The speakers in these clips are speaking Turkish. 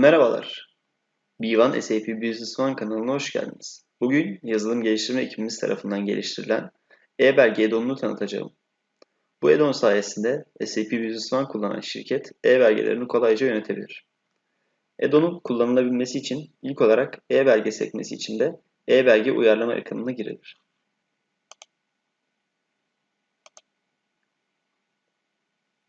Merhabalar. B1 SAP Business One kanalına hoş geldiniz. Bugün yazılım geliştirme ekibimiz tarafından geliştirilen e-belge add-on'unu tanıtacağım. Bu add-on sayesinde SAP Business One kullanan şirket e-belgelerini kolayca yönetebilir. Add-on'un kullanılabilmesi için ilk olarak e-belge sekmesi içinde e-belge uyarlama ekranına girilir.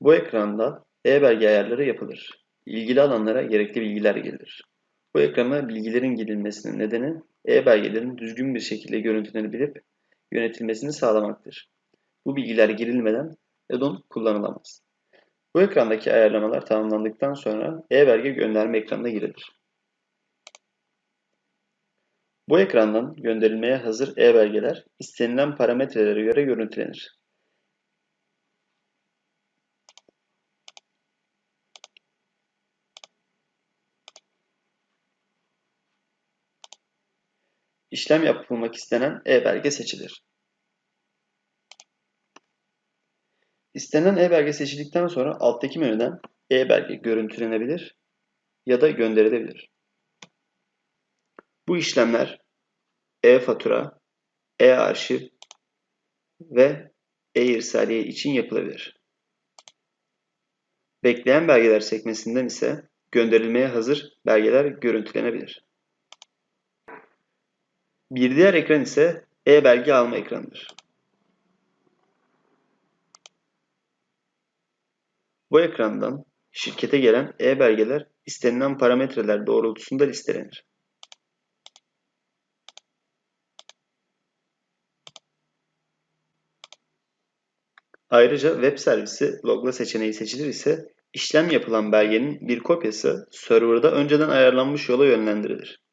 Bu ekranda e-belge ayarları yapılır. İlgili alanlara gerekli bilgiler gelir. Bu ekrana bilgilerin girilmesinin nedeni e-belgelerin düzgün bir şekilde görüntülenebilip yönetilmesini sağlamaktır. Bu bilgiler girilmeden add-on kullanılamaz. Bu ekrandaki ayarlamalar tamamlandıktan sonra e-belge gönderme ekranına girilir. Bu ekrandan gönderilmeye hazır e-belgeler istenilen parametrelere göre görüntülenir. İşlem yapılmak istenen e-belge seçilir. İstenen e-belge seçildikten sonra alttaki menüden e-belge görüntülenebilir ya da gönderilebilir. Bu işlemler e-fatura, e-arşiv ve e-irsaliye için yapılabilir. Bekleyen belgeler sekmesinden ise gönderilmeye hazır belgeler görüntülenebilir. Bir diğer ekran ise e-belge alma ekranıdır. Bu ekrandan şirkete gelen e-belgeler istenilen parametreler doğrultusunda listelenir. Ayrıca web servisi logla seçeneği seçilir ise işlem yapılan belgenin bir kopyası serverda önceden ayarlanmış yola yönlendirilir.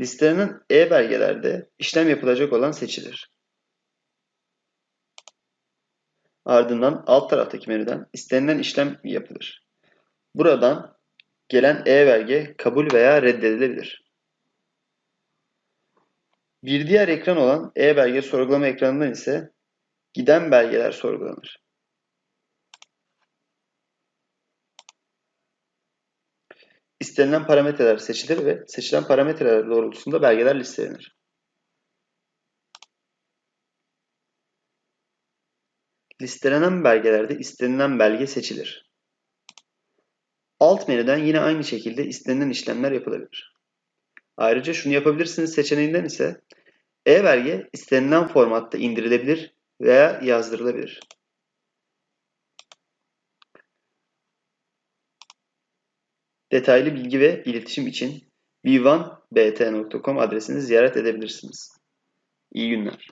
Listelenen e-belgelerde işlem yapılacak olan seçilir. Ardından alt taraftaki menüden istenilen işlem yapılır. Buradan gelen e-belge kabul veya reddedilebilir. Bir diğer ekran olan e-belge sorgulama ekranından ise giden belgeler sorgulanır. İstenilen parametreler seçilir ve seçilen parametreler doğrultusunda belgeler listelenir. Listelenen belgelerde istenilen belge seçilir. Alt menüden yine aynı şekilde istenilen işlemler yapılabilir. Ayrıca şunu yapabilirsiniz seçeneğinden ise e-belge istenilen formatta indirilebilir veya yazdırılabilir. Detaylı bilgi ve iletişim için v1bt.com adresini ziyaret edebilirsiniz. İyi günler.